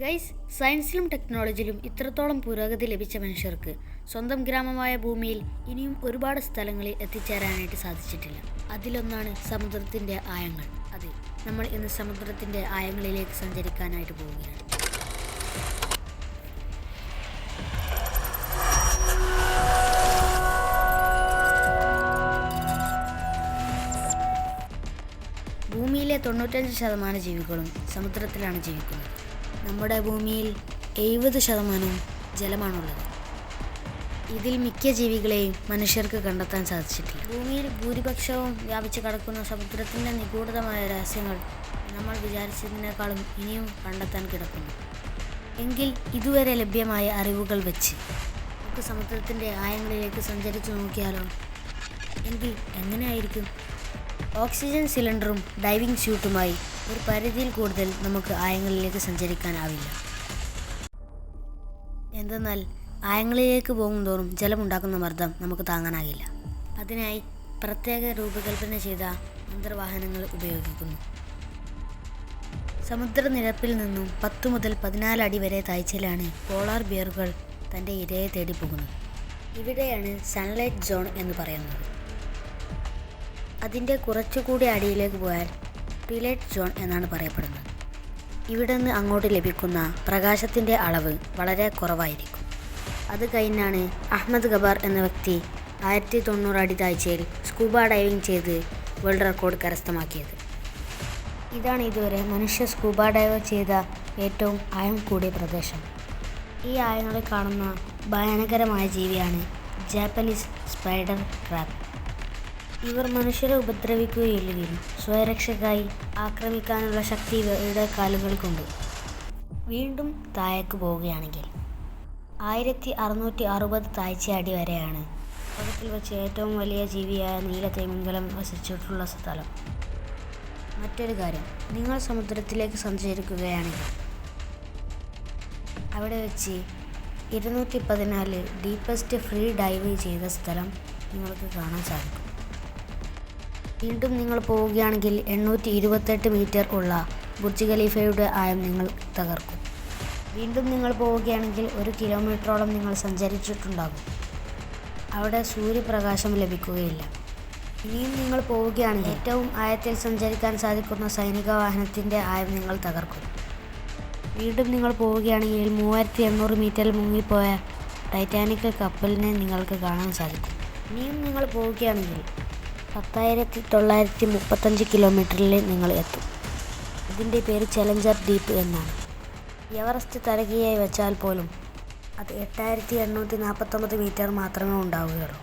Guys സയൻസിലും ടെക്നോളജിയിലും ഇത്രത്തോളം പുരോഗതി ലഭിച്ച മനുഷ്യർക്ക് സ്വന്തം ഗ്രാമമായ ഭൂമിയിൽ ഇനിയും ഒരുപാട് സ്ഥലങ്ങളിൽ എത്തിച്ചേരാനായിട്ട് സാധിച്ചിട്ടില്ല. അതിലൊന്നാണ് സമുദ്രത്തിന്റെ ആയങ്ങൾ. അതെ നമ്മൾ ഇന്ന് സമുദ്രത്തിന്റെ ആയങ്ങളിലേക്ക് സഞ്ചരിക്കാനായിട്ട് പോവുകയാണ്. ഭൂമിയിലെ തൊണ്ണൂറ്റഞ്ച് ശതമാനം ജീവികളും സമുദ്രത്തിലാണ് ജീവിക്കുന്നത്. നമ്മുടെ ഭൂമിയിൽ എഴുപത് ശതമാനവും ജലമാണുള്ളത്. ഇതിൽ മിക്ക ജീവികളെയും മനുഷ്യർക്ക് കണ്ടെത്താൻ സാധിച്ചിട്ടില്ല. ഭൂമിയിൽ ഭൂരിപക്ഷവും വ്യാപിച്ചു കിടക്കുന്ന സമുദ്രത്തിന്റെ നിഗൂഢതമായ രഹസ്യങ്ങൾ നമ്മൾ വിചാരിച്ചതിനേക്കാളും ഇനിയും കണ്ടെത്താൻ കിടക്കുന്നു. എങ്കിൽ ഇതുവരെ ലഭ്യമായ അറിവുകൾ വെച്ച് നമുക്ക് സമുദ്രത്തിന്റെ ആയങ്ങളിലേക്ക് സഞ്ചരിച്ചു നോക്കിയാലോ? എങ്കിൽ എങ്ങനെയായിരിക്കും ഓക്സിജൻ സിലിണ്ടറും ഡൈവിംഗ് സ്യൂട്ടുമായി ഒരു പരിധിയിൽ കൂടുതൽ നമുക്ക് ആയങ്ങളിലേക്ക് സഞ്ചരിക്കാനാവില്ല. എന്തെന്നാൽ ആയങ്ങളിലേക്ക് പോകുന്തോറും ജലമുണ്ടാക്കുന്ന മർദ്ദം നമുക്ക് താങ്ങാനാകില്ല. അതിനായി പ്രത്യേക രൂപകൽപ്പന ചെയ്ത അന്തർവാഹനങ്ങൾ ഉപയോഗിക്കുന്നു. സമുദ്രനിരപ്പിൽ നിന്നും പത്തു മുതൽ പതിനാല് അടി വരെ താഴ്ചയിലാണ് പോളാർ ബിയറുകൾ തന്റെ ഇരയെ തേടി പോകുന്നത് ഇവിടെയാണ് സൺലൈറ്റ് സോൺ എന്ന് പറയുന്നത്. അതിന്റെ കുറച്ചുകൂടി അടിയിലേക്ക് പോയാൽ പിലേറ്റ് സോൺ എന്നാണ് പറയപ്പെടുന്നത്. ഇവിടെ നിന്ന് അങ്ങോട്ട് ലഭിക്കുന്ന പ്രകാശത്തിന്റെ അളവ് വളരെ കുറവായിരിക്കും. അത് കഴിഞ്ഞാണ് അഹമ്മദ് ഗബാർ എന്ന വ്യക്തി ആയിരത്തി തൊണ്ണൂറ് അടി താഴ്ചയിൽ സ്കൂബ ഡൈവിംഗ് ചെയ്ത് വേൾഡ് റെക്കോർഡ് കരസ്ഥമാക്കിയത്. ഇതാണ് ഇതുവരെ മനുഷ്യ സ്കൂബ ഡൈവ് ചെയ്ത ഏറ്റവും ആയം കൂടിയ പ്രദേശം. ഈ ആയങ്ങളെ കാണുന്ന ഭയാനകരമായ ജീവിയാണ് ജാപ്പനീസ് സ്പൈഡർ ക്രാബ് ഇവർ മനുഷ്യരെ ഉപദ്രവിക്കുകയില്ലെങ്കിലും സ്വയരക്ഷയ്ക്കായി ആക്രമിക്കാനുള്ള ശക്തി ഇവരുടെ കാലുകൾക്കുണ്ട്. വീണ്ടും താഴേക്ക് പോവുകയാണെങ്കിൽ ആയിരത്തി അറുന്നൂറ്റി അറുപത് താഴ്ചയാടി വരെയാണ്. ലോകത്തിൽ വെച്ച് ഏറ്റവും വലിയ ജീവിയായ നീല തേമംഗലം വസിച്ചിട്ടുള്ള സ്ഥലം. മറ്റൊരു കാര്യം നിങ്ങൾ സമുദ്രത്തിലേക്ക് സഞ്ചരിക്കുകയാണെങ്കിൽ അവിടെ വെച്ച് ഇരുന്നൂറ്റി പതിനാല് ഡീപ്പസ്റ്റ് ഫ്രീ ഡൈവ് ചെയ്ത സ്ഥലം നിങ്ങൾക്ക് കാണാൻ സാധിക്കും. വീണ്ടും നിങ്ങൾ പോവുകയാണെങ്കിൽ എണ്ണൂറ്റി ഇരുപത്തെട്ട് മീറ്റർ ഉള്ള ബുർജ് ഖലീഫയുടെ ആയം നിങ്ങൾ തകർക്കും. വീണ്ടും നിങ്ങൾ പോവുകയാണെങ്കിൽ ഒരു കിലോമീറ്ററോളം നിങ്ങൾ സഞ്ചരിച്ചിട്ടുണ്ടാകും. അവിടെ സൂര്യപ്രകാശം ലഭിക്കുകയില്ല. ഇനിയും നിങ്ങൾ പോവുകയാണെങ്കിൽ ഏറ്റവും ആയത്തിൽ സഞ്ചരിക്കാൻ സാധിക്കുന്ന സൈനിക വാഹനത്തിന്റെ ആയം നിങ്ങൾ തകർക്കും. വീണ്ടും നിങ്ങൾ പോവുകയാണെങ്കിൽ മൂവായിരത്തി എണ്ണൂറ് മീറ്ററിൽ മുങ്ങിപ്പോയ ടൈറ്റാനിക് കപ്പലിനെ നിങ്ങൾക്ക് കാണാൻ സാധിക്കും. ഇനിയും നിങ്ങൾ പോവുകയാണെങ്കിൽ പത്തായിരത്തി തൊള്ളായിരത്തി മുപ്പത്തഞ്ച് കിലോമീറ്ററിൽ നിങ്ങൾ എത്തും. ഇതിന്റെ പേര് ചലഞ്ചർ ഡീപ്പ് എന്നാണ്. എവറസ്റ്റ് തലകീയായി വെച്ചാൽ പോലും അത് എട്ടായിരത്തി എണ്ണൂറ്റി നാൽപ്പത്തൊമ്പത് മീറ്റർ മാത്രമേ ഉണ്ടാവുകയുള്ളൂ.